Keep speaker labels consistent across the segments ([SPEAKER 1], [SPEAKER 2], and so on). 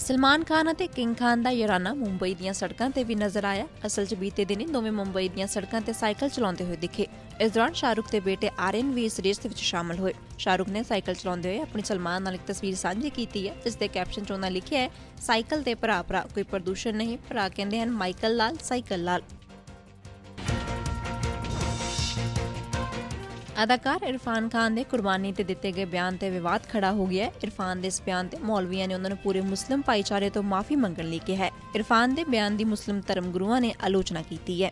[SPEAKER 1] ਸਲਮਾਨ ਖਾਨ ਅਤੇ ਕਿੰਗ ਖਾਨ ਦਾ ਯਾਰਾਨਾ ਮੁੰਬਈ ਦੀਆਂ ਸੜਕਾਂ ਤੇ ਵੀ ਨਜ਼ਰ ਆਇਆ। ਅਸਲ 'ਚ ਬੀਤੇ ਦਿਨੀ ਦੋਵੇਂ ਮੁੰਬਈ ਦੀਆਂ ਸੜਕਾਂ ਤੇ ਸਾਈਕਲ ਚਲਾਉਂਦੇ ਹੋਏ ਦਿਖੇ। ਇਸ ਦੌਰਾਨ ਸ਼ਾਹਰੁਖ ਦੇ ਬੇਟੇ ਆਰਯਨ ਵੀ ਇਸ ਰੇਸ ਵਿੱਚ ਸ਼ਾਮਲ ਹੋਏ। ਸ਼ਾਹਰੁਖ ਨੇ ਸਾਈਕਲ ਚਲਾਉਂਦੇ ਹੋਏ ਆਪਣੀ ਸਲਮਾਨ ਨਾਲ ਇੱਕ ਤਸਵੀਰ ਸਾਂਝੀ ਕੀਤੀ ਹੈ ਜਿਸ ਦੇ ਕੈਪਸ਼ਨ 'ਚ ਉਹਨਾਂ ਲਿਖਿਆ ਹੈ, ਸਾਈਕਲ ਤੇ ਭਰਾ ਭਰਾ ਕੋਈ ਪ੍ਰਦੂਸ਼ਣ ਨਹੀਂ। ਭਰਾ ਕਹਿੰਦੇ ਹਨ, ਮਾਈਕਲ ਲਾਲ, ਸਾਈਕਲ ਲਾਲ। ਅਦਾਕਾਰ ਇਰਫਾਨ ਖਾਨ ਦੇ ਕੁਰਬਾਨੀ ਤੇ ਦਿੱਤੇ ਗਏ ਬਿਆਨ ਤੇ ਵਿਵਾਦ ਖੜਾ ਹੋ ਗਿਆ ਹੈ। ਇਰਫਾਨ ਦੇ ਇਸ ਬਿਆਨ ਤੇ ਮੌਲਵੀਆਂ ਨੇ ਉਹਨਾਂ ਨੂੰ ਪੂਰੇ ਮੁਸਲਿਮ ਭਾਈਚਾਰੇ ਤੋਂ ਮਾਫੀ ਮੰਗਣ ਲਈ ਕਿਹਾ ਹੈ। ਇਰਫਾਨ ਦੇ ਬਿਆਨ ਦੀ ਮੁਸਲਿਮ ਧਰਮ ਗੁਰੂਆਂ ਨੇ ਆਲੋਚਨਾ ਕੀਤੀ ਹੈ।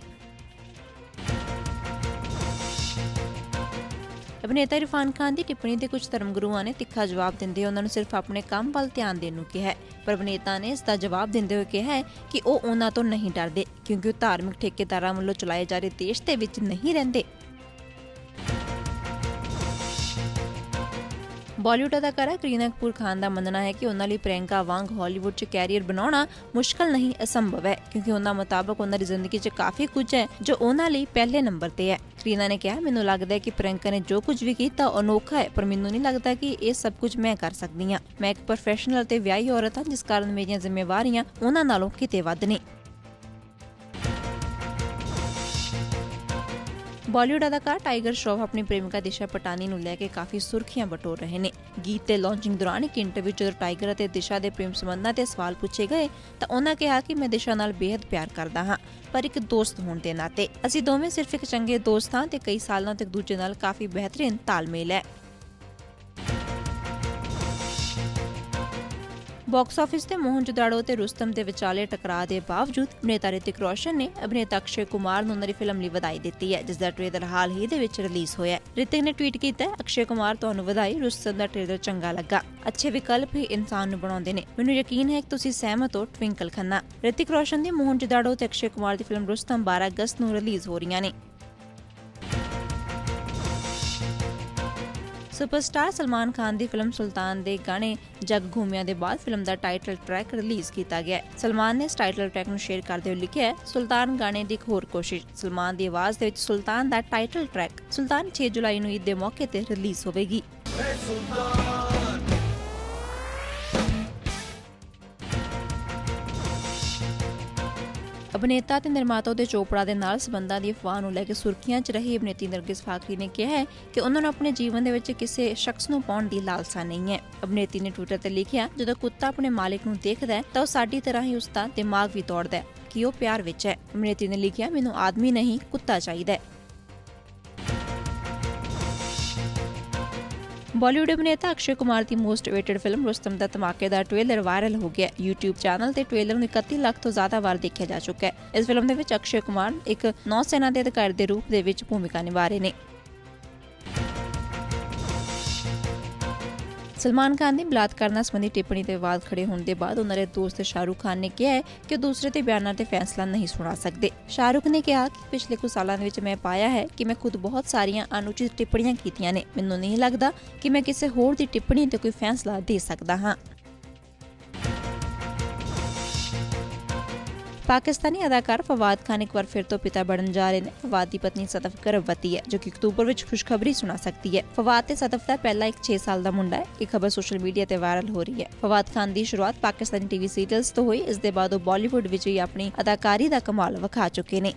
[SPEAKER 1] ਅਭਿਨੇਤਾ ਇਰਫਾਨ ਖਾਨ ਦੀ ਟਿੱਪਣੀ ਤੇ ਕੁਝ ਧਰਮ ਗੁਰੂਆਂ ਨੇ ਤਿੱਖਾ ਜਵਾਬ ਦਿੰਦੇ ਉਹਨਾਂ ਨੂੰ ਸਿਰਫ ਆਪਣੇ ਕੰਮ ਵੱਲ ਧਿਆਨ ਦੇਣ ਨੂੰ ਕਿਹਾ ਹੈ। ਪਰ ਅਭਿਨੇਤਾ ਨੇ ਇਸ ਦਾ ਜਵਾਬ ਦਿੰਦੇ ਹੋਏ ਕਿਹਾ ਹੈ ਕਿ ਉਹ ਉਹਨਾਂ ਤੋਂ ਨਹੀਂ ਡਰਦੇ, ਕਿਉਂਕਿ ਉਹ ਧਾਰਮਿਕ ਠੇਕੇਦਾਰਾਂ ਵੱਲੋਂ ਚਲਾਏ ਜਾ ਰਹੇ ਦੇਸ਼ ਦੇ ਵਿੱਚ ਨਹੀਂ ਰਹਿੰਦੇ। ਬਾਲੀਵੁੱਡ ਅਦਾਕਾਰਾ ਕਰੀਨਾ ਕਪੂਰ ਖਾਨ ਦਾ ਮੰਨਣਾ ਹੈ ਕਿ ਉਹਨਾਂ ਲਈ ਪ੍ਰਿਯੰਕਾ ਵਾਂਗ ਹਾਲੀਵੁੱਡ 'ਚ ਕੈਰੀਅਰ ਬਣਾਉਣਾ ਮੁਸ਼ਕਲ ਨਹੀਂ, ਅਸੰਭਵ ਹੈ, ਕਿਉਂਕਿ ਉਹਨਾਂ ਮੁਤਾਬਕ ਉਹਨਾਂ ਦੀ ਜ਼ਿੰਦਗੀ 'ਚ ਕਾਫੀ ਕੁਝ ਹੈ ਜੋ ਉਹਨਾਂ ਲਈ ਪਹਿਲੇ ਨੰਬਰ ਤੇ ਹੈ। ਕਰੀਨਾ ਨੇ ਕਿਹਾ, ਮੈਨੂੰ ਲੱਗਦਾ ਹੈ ਕਿ ਪ੍ਰਿਯੰਕਾ ਨੇ ਜੋ ਕੁਝ ਵੀ ਕੀਤਾ ਅਨੋਖਾ ਹੈ, ਪਰ ਮੈਨੂੰ ਨਹੀਂ ਲੱਗਦਾ ਕਿ ਇਹ ਸਭ ਕੁਝ ਮੈਂ ਕਰ ਸਕਦੀ ਹਾਂ। ਮੈਂ ਇੱਕ ਪ੍ਰੋਫੈਸ਼ਨਲ ਤੇ ਵਿਆਹੀ ਔਰਤ ਹਾਂ, ਜਿਸ ਕਾਰਨ ਮੇਰੀਆਂ ਜ਼ਿੰਮੇਵਾਰੀਆਂ ਉਹਨਾਂ ਨਾਲੋਂ ਕਿਤੇ ਵੱਧ ਨੇ। ਬਾਲੀਵੁੱਡ ਅਦਾਕਾਰ ਟਾਈਗਰ ਸ਼ਰੋਫ ਆਪਣੀ ਪ੍ਰੇਮਿਕਾ ਦਿਸ਼ਾ ਪਟਾਨੀ ਨੂੰ ਲੈ ਕੇ ਕਾਫੀ ਸੁਰਖੀਆਂ ਬਟੋਰ ਰਹੇ ਨੇ। ਗੀਤ ਤੇ ਲਾਂਚਿੰਗ ਦੌਰਾਨ ਇੱਕ ਇੰਟਰਵਿਊ 'ਚ ਟਾਈਗਰ ਅਤੇ ਦਿਸ਼ਾ ਦੇ ਪ੍ਰੇਮ ਸੰਬੰਧਾਂ ਤੇ ਸਵਾਲ ਪੁੱਛੇ ਗਏ, ਤਾਂ ਉਹਨਾਂ ਕਿਹਾ ਕਿ ਮੈਂ ਦਿਸ਼ਾ ਨਾਲ ਬੇहद ਪਿਆਰ ਕਰਦਾ ਹਾਂ, ਪਰ ਇੱਕ ਦੋਸਤ ਹੋਣ ਦੇ ਨਾਤੇ। ਅਸੀਂ ਦੋਵੇਂ ਸਿਰਫ ਇੱਕ ਚੰਗੇ ਦੋਸਤ ਹਾਂ ਤੇ ਕਈ ਸਾਲਾਂ ਤੋਂ ਇੱਕ ਦੂਜੇ ਨਾਲ ਕਾਫੀ ਬਿਹਤਰੀਨ ਤਾਲਮੇਲ ਹੈ। ਬਾਕਸ ਆਫਿਸ ਤੇ ਮੋਹਨ ਤੇ ਰੁਸਤਮ ਦੇ ਵਿਚਾਲੇ ਟਕਰਾਅ ਦੇ ਬਾਵਜੂਦ ਅਭਿਨੇਤਾ ਰਿਤਿਕ ਰੋਸ਼ਨ ਨੇ ਅਭਿਨੇਤਾ ਅਕਸ਼ੇ ਕੁਮਾਰ ਨੂੰ ਉਹਨਾਂ ਦੀ ਫਿਲਮ ਲਈ ਵਧਾਈ ਦਿੱਤੀ ਹੈ, ਜਿਸ ਦਾ ਟ੍ਰੇਲਰ ਹਾਲ ਹੀ ਦੇ ਵਿੱਚ ਰਿਲੀਜ਼ ਹੋਇਆ ਹੈ। ਰਿਤਿਕ ਨੇ ਟਵੀਟ ਕੀਤਾ, ਅਕਸ਼ੇ ਕੁਮਾਰ ਤੁਹਾਨੂੰ ਵਧਾਈ, ਰੁਸਤਮ ਦਾ ਟ੍ਰੇਲਰ ਚੰਗਾ ਲੱਗਾ। ਅੱਛੇ ਵਿਕਲਪ ਹੀ ਇਨਸਾਨ ਨੂੰ ਬਣਾਉਂਦੇ ਨੇ। ਮੈਨੂੰ ਯਕੀਨ ਹੈ ਕਿ ਤੁਸੀਂ ਸਹਿਮਤ ਹੋ, ਟਵਿੰਕਲ ਖੰਨਾ। ਰਿਤਿਕ ਰੋਸ਼ਨ ਦੀ ਮੋਹਨ ਜੁਦਾੜੋ ਤੇ ਅਕਸ਼ੇ ਕੁਮਾਰ ਦੀ ਫਿਲਮ ਰੁਸਤਮ 12 ਅਗਸਤ ਨੂੰ ਰਿਲੀਜ਼ ਹੋ ਰਹੀਆਂ ਨੇ। ਸੁਪਰਸਟਾਰ ਸਲਮਾਨ ਖਾਨ ਦੀ ਫਿਲਮ ਸੁਲਤਾਨ ਦੇ ਗਾਣੇ ਜਗ ਘੂਮਿਆਂ ਦੇ ਬਾਅਦ ਫਿਲਮ ਦਾ ਟਾਈਟਲ ਟਰੈਕ ਰਿਲੀਜ਼ ਕੀਤਾ ਗਿਆ ਹੈ। ਸਲਮਾਨ ਨੇ ਇਸ ਟਾਈਟਲ ਟਰੈਕ ਨੂੰ ਸ਼ੇਅਰ ਕਰਦੇ ਹੋਏ ਲਿਖਿਆ ਹੈ, ਸੁਲਤਾਨ ਗਾਣੇ ਦੀ ਇੱਕ ਹੋਰ ਕੋਸ਼ਿਸ਼, ਸਲਮਾਨ ਦੀ ਆਵਾਜ਼ ਦੇ ਵਿੱਚ ਸੁਲਤਾਨ ਦਾ ਟਾਈਟਲ ਟਰੈਕ ਸੁਲਤਾਨ 6 ਜੁਲਾਈ ਨੂੰ ਈਦ ਦੇ ਮੌਕੇ ਤੇ ਰਿਲੀਜ਼ ਹੋਵੇਗੀ। ਅਭਿਨੇਤਾ ਤੇ ਨਿਰਮਾਤਾ ਦੇ ਚੋਪੜਾ ਦੇ ਨਾਲ ਸਬੰਧਾਂ ਦੀ ਅਫਵਾਹ ਨੂੰ ਲੈ ਕੇ ਸੁਰਖੀਆਂ 'ਚ ਰਹੀ ਅਭਿਨੇਤੀ ਨਰਗਿਸ ਫਾਕਰੀ ਨੇ ਕਿਹਾ ਹੈ ਕਿ ਉਹਨਾਂ ਨੂੰ ਆਪਣੇ ਜੀਵਨ ਦੇ ਵਿੱਚ ਕਿਸੇ ਸ਼ਖਸ ਨੂੰ ਪਾਉਣ ਦੀ ਲਾਲਸਾ ਨਹੀਂ ਹੈ। ਅਭਿਨੇਤੀ ਨੇ ਟਵਿੱਟਰ ਤੇ ਲਿਖਿਆ, ਜਦੋਂ ਕੁੱਤਾ ਆਪਣੇ ਮਾਲਕ ਨੂੰ ਦੇਖਦਾ ਹੈ, ਤਾਂ ਉਹ ਸਾਡੀ ਤਰ੍ਹਾਂ ਹੀ ਉਸ ਦਾ ਦਿਮਾਗ ਵੀ ਤੋੜਦਾ ਹੈ ਕਿ ਉਹ ਪਿਆਰ ਵਿੱਚ ਹੈ। ਅਭਿਨੇਤੀ ਨੇ ਲਿਖਿਆ, ਮੈਨੂੰ ਆਦਮੀ ਨਹੀਂ, ਕੁੱਤਾ ਚਾਹੀਦਾ ਹੈ। ਬਾਲੀਵੁੱਡ ਅਭਿਨੇਤਾ ਅਕਸ਼ੇ ਕੁਮਾਰ ਦੀ ਮੋਸਟ ਅਵੇਟਡ ਫਿਲਮ ਰੁਸਤਮ ਦਾ ਧਮਾਕੇਦਾਰ ਟ੍ਰੇਲਰ ਵਾਇਰਲ ਹੋ ਗਿਆ YouTube ਚੈਨਲ ਤੇ ਟ੍ਰੇਲਰ ਨੂੰ 31 ਲੱਖ ਤੋਂ ਜ਼ਿਆਦਾ ਵਾਰ ਦੇਖਿਆ ਜਾ ਚੁੱਕਾ ਹੈ। ਇਸ ਫਿਲਮ ਦੇ ਵਿੱਚ ਅਕਸ਼ੇ ਕੁਮਾਰ ਇੱਕ ਨੌ ਸੈਨਾ ਦੇ ਅਧਿਕਾਰੀ ਦੇ ਰੂਪ ਦੇ ਵਿੱਚ ਭੂਮਿਕਾ ਨਿਭਾ ਰਹੇ ਨੇ। ਸਲਮਾਨ ਖਾਨ ਦੀ ਬਲਾਤਕਾਰ ਨਾਲ ਸੰਬੰਧੀ ਟਿੱਪਣੀ ਤੇ ਵਿਵਾਦ ਖੜੇ ਹੋਣ ਦੇ ਬਾਅਦ ਉਹਨਾਂ ਦੇ ਦੋਸਤ ਸ਼ਾਹਰੁਖ ਖਾਨ ਨੇ ਕਿਹਾ ਹੈ ਕਿ ਉਹ ਦੂਸਰੇ ਦੇ ਬਿਆਨਾਂ ਤੇ ਫੈਸਲਾ ਨਹੀਂ ਸੁਣਾ ਸਕਦੇ ਸ਼ਾਹਰੁਖ ਨੇ ਕਿਹਾ ਕਿ ਪਿਛਲੇ ਕੁਝ ਸਾਲਾਂ ਦੇ ਵਿੱਚ ਮੈਂ ਪਾਇਆ ਹੈ ਕਿ ਮੈਂ ਖੁਦ ਬਹੁਤ ਸਾਰੀਆਂ ਅਨੁਚਿਤ ਟਿੱਪਣੀਆਂ ਕੀਤੀਆਂ ਨੇ ਮੈਨੂੰ ਨਹੀਂ ਲੱਗਦਾ ਕਿ ਮੈਂ ਕਿਸੇ ਹੋਰ ਦੀ ਟਿੱਪਣੀ ਤੇ ਕੋਈ ਫੈਸਲਾ ਦੇ ਸਕਦਾ ਹਾਂ ਪਾਕਿਸਤਾਨੀ ਅਦਾਕਾਰ ਫਵਾਦ ਖਾਨ ਇੱਕ ਵਾਰ ਫਿਰ ਤੋਂ ਪਿਤਾ ਬਣਨ ਜਾ ਰਹੇ ਨੇ। ਫਵਾਦ ਦੀ ਪਤਨੀ ਸਦਫ ਗਰਭਵਤੀ ਹੈ, ਜੋ ਕਿ ਅਕਤੂਬਰ ਵਿੱਚ ਖੁਸ਼ਖਬਰੀ ਸੁਣਾ ਸਕਦੀ ਹੈ। ਫਵਾਦ ਤੇ ਸਤਫ਼ ਦਾ ਪਹਿਲਾ ਇੱਕ 6 ਸਾਲ ਦਾ ਮੁੰਡਾ ਹੈ। ਇਹ ਖਬਰ ਸੋਸ਼ਲ ਮੀਡੀਆ ਤੇ ਵਾਇਰਲ ਹੋ ਰਹੀ ਹੈ। ਫਵਾਦ ਖਾਨ ਦੀ ਸ਼ੁਰੂਆਤ ਪਾਕਿਸਤਾਨੀ ਟੀਵੀ ਸੀਰੀਅਲਸ ਤੋਂ ਹੋਈ। ਇਸ ਦੇ ਬਾਅਦ ਉਹ ਬਾਲੀਵੁੱਡ ਵਿੱਚ ਵੀ ਆਪਣੀ ਅਦਾਕਾਰੀ ਦਾ ਕਮਾਲ ਵਿਖਾ ਚੁੱਕੇ ਨੇ।